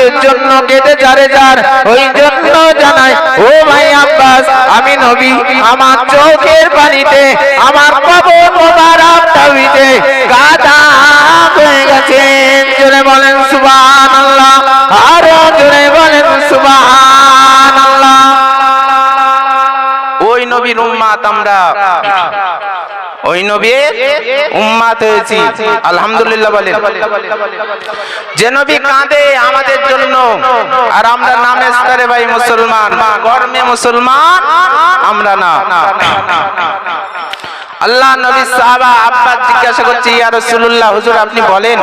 উম্মাতের জন্য কেঁদে যারে যার, ওই জন্য জানাই ও ভাই আব্বাস, আমি নবী, আমার চোখের পানিতে, আমার কবর হয়ে জোরে বলেন, সুবহানাল্লাহ। আরও জোরে বলেন, সুবহানাল্লাহ। ওই নবীর উম্মাত আমরা। ওই নবীর উম্মাত হয়েছি আলহামদুলিল্লাহ বলেন। যে নবী কাঁদে আমাদের জন্য, আর আমরা নামে স্তরে ভাই মুসলমান কর্মে মুসলমান, আমরা না। আল্লাহ নবী সাহাবা আব্বাস জিজ্ঞাসা করছে, ইয়া রাসূলুল্লাহ, হুজুর আপনি বলেন,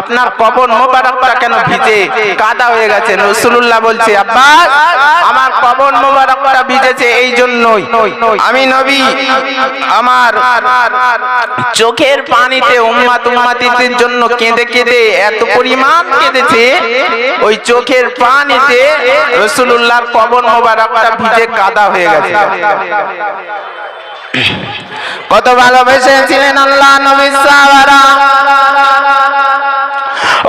আপনার কবর মোবারকটা কেন ভিজে? কাদা হয়ে গেছে। রাসূলুল্লাহ বলছে আব্বাস আমার কবর মোবারকটা ভিজেছে এই জন্যই। আমি নবী, আমার চোখের পানিতে উম্মাত উম্মাতিদের জন্য কেঁদে কেঁদে এত পরিমাণ কেঁদেছে, ওই চোখের পানিতে রাসূলুল্লাহর কবর মোবারকটা ভিজে কাদা হয়ে গেছে। কত ভালোবেসেছিলেন আল্লাহ নবী সাহাবারা?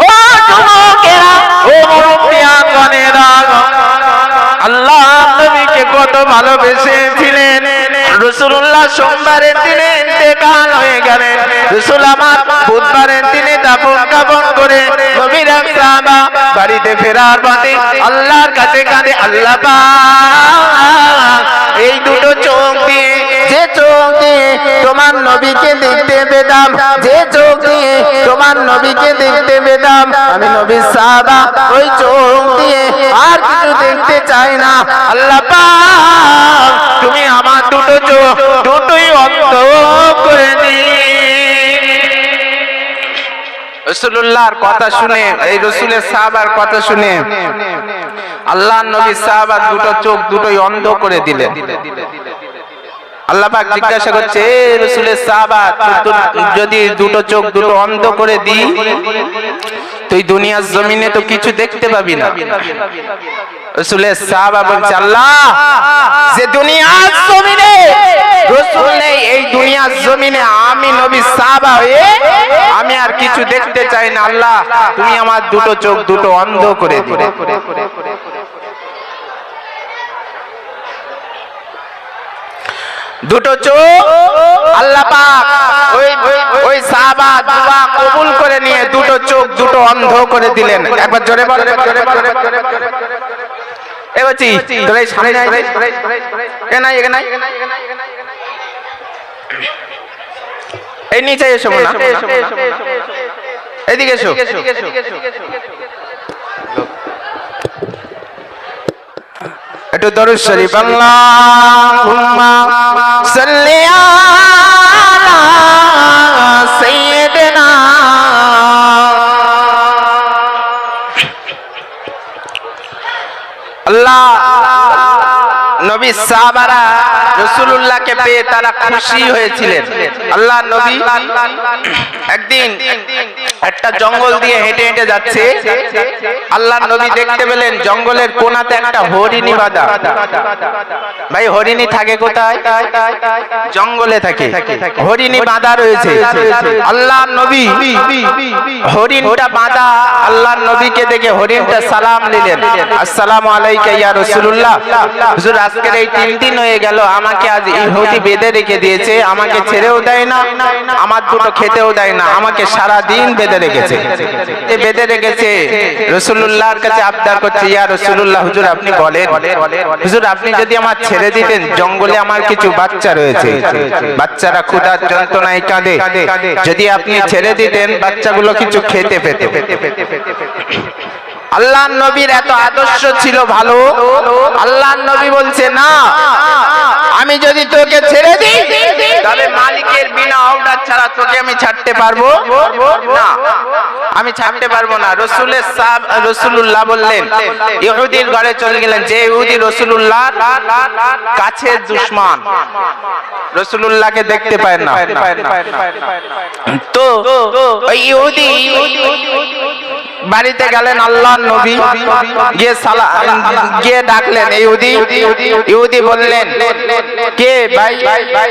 ও যুবকেরা, ও মুরব্বিয়াগণেরা আল্লাহ নবীকে কত ভালোবেসেছিলেন। রসুল্লাহ সোমবারের দিনে ইন্তেকাল হয়ে গেলেন। রসুল আমার বুধবারের দিনে দাফন কাপন করে নবীর সাহাবা বাড়িতে ফেরার পথে আল্লাহর কাছে কাঁদে, আল্লাহ পাক, এই দুটো চোখ দিয়ে দিয়ে তোমার নবীকে দেখতে পেতাম। যে চোখ দিয়ে তোমার নবীকে দেখতে পেতাম। আমি নবীর সাহাবা, ওই চোখ দিয়ে আর কিছু দেখতে চাই না। আল্লাহ তুমি আমার দুটো চোখ, দুটোই অন্ধ করে রসুল্লাহর কথা শুনে, এই রসুলের সাহাবার কথা শুনে আল্লাহ নবী সাহাবার দুটো চোখ, দুটোই অন্ধ করে দিলেন আল্লাহ পাক জিজ্ঞাসা করছে, "এ রসুলের সাহাবা যদি দুটো চোখ, দুটো অন্ধ করে দিই তুই দুনিয়ার জমিনে তো কিছু দেখতে পাবি না। রসুলের সাহাবা বলছে, আল্লাহ, যে দুনিয়ার জমিনে রসুল নেই, এই দুনিয়ার জমিনে আমি নবী সাহাবা হয়ে আমি আর কিছু দেখতে চাই না। আল্লাহ, তুমি আমার দুটো চোখ, দুটো অন্ধ করে দিলে দুটো চোখ আল্লাহ পাক ওই ওই সাহাবা দোয়া কবুল করে নিয়ে দুটো চোখ দুটো অন্ধ করে দিলেন। একবার জোরে বল এ বলছি তোরা এই সামনে এ নাই এ নাই। এই নিচে এসো না এদিকে এসো। একটু দরুদ শরীফ, আল্লাহুম্মা আল্লাহ নবী সাহাবারা রাসূলুল্লাহকে পেয়ে তারা খুশি হয়েছিলেন। আল্লাহ নবী একদিন একটা জঙ্গল দিয়ে হেঁটে হেঁটে যাচ্ছে। আল্লাহ নবী দেখতে পেলেন জঙ্গলের কোনাতে একটা হরিণী বাঁধা। ভাই, হরিণী থাকে কোথায়? জঙ্গলে থাকে। হরিণী বাঁধা রয়েছে। আল্লাহ নবী হরিণটা বাঁধা আল্লাহ নবীকে দেখে হরিণটা সালাম নিলেন। আসসালামু আলাইকা ইয়া রাসূলুল্লাহ। হুজুর, আজকের এই তিন দিন হয়ে গেল, আমাকে আজ ইহুদি বেঁধে রেখে দিয়েছে। আমাকে ছেড়েও দেয় না, আমার দুটো খেতেও দেয় না, আমাকে সারা দিন বেঁধে রেখেছে। যে বেঁধে রেখেছে। রসুল্লাহর কাছে আবদার করছে, ইয়া রসুল্লাহ হুজুর, আপনি বলেন। হুজুর, আপনি যদি আমার ছেড়ে দিতেন, জঙ্গলে আমার কিছু বাচ্চা রয়েছে। বাচ্চারা ক্ষুধার যন্ত্রণায় কাঁদে। যদি আপনি ছেড়ে দিতেন, বাচ্চাগুলো কিছু খেতে পেতে। আল্লাহ নবীর এত আদর্শ ছিল ভালো। আল্লাহ নবী বলছে, না আমি যদি তোকে ছেড়ে দিই তাহলে মালিকের বিনা অর্ডার ছাড়া তোকে আমি ছাড়তে পারব? না। আমি ছাড়তে পারব না। রসুলের সাহাব রসুল্লাহ বললেন ইহুদির ঘরে চলে গেলেন। যে ইহুদি রসুল্লাহ কাছের দুশ্মন রসুল্লাহকে দেখতে পায় না। তো ওই ইহুদি বাড়িতে গেলেন আল্লাহ নবী গিয়ে সালা গিয়ে ডাকলেন ইহুদি ইহুদি বললেন কে? ভাই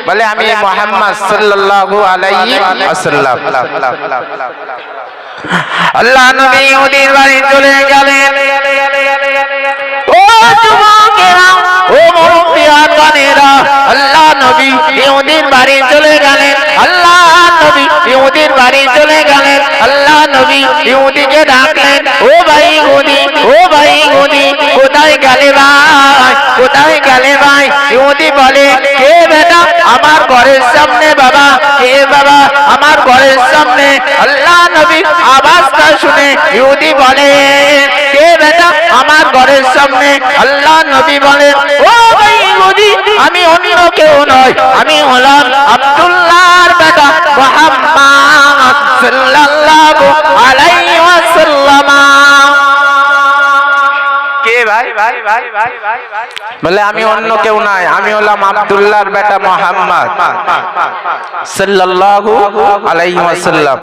বলে আমি মোহাম্মদ সাল্লাল্লাহু আলাইহি ওয়াসাল্লাম। আল্লাহ নবী ইহুদির বাড়ি চলে গেলেন ও যুবকেরা ও মুরব্বিয়া কানেরা আল্লাহ নবী ইহুদির বাড়ি চলে গেলেন। আল্লাহ নবী ইহুদির বাড়ি চলে গেলেন। আল্লাহ নবী ইহুদিকে ডাকলেন ও ভাই ইহুদি ও ভাই ইহুদি কোথায় গেলে ভাই? কোথায় গেলে ভাই? ইহুদি বলে কে বেটা, আমার ঘরের সামনে বাবা কে বাবা, আমার ঘরের সামনে। আল্লাহ নবী আওয়াজটা শুনে ইহুদি বলে কে বেটা, আমার ঘরের সামনে। আল্লাহ নবী বলে, ও ভাই ইহুদি, আমি অন্য কেউ নয় আমি হলাম আব্দুল্লাহর বেটা মুহাম্মদ সাল্লাল্লাহু আলাইহি ভাই বলে আমি অন্য কেউ নাই আমি হলাম আব্দুল্লাহর বেটা মোহাম্মদ সাল্লাল্লাহু আলাইহি ওয়াসাল্লাম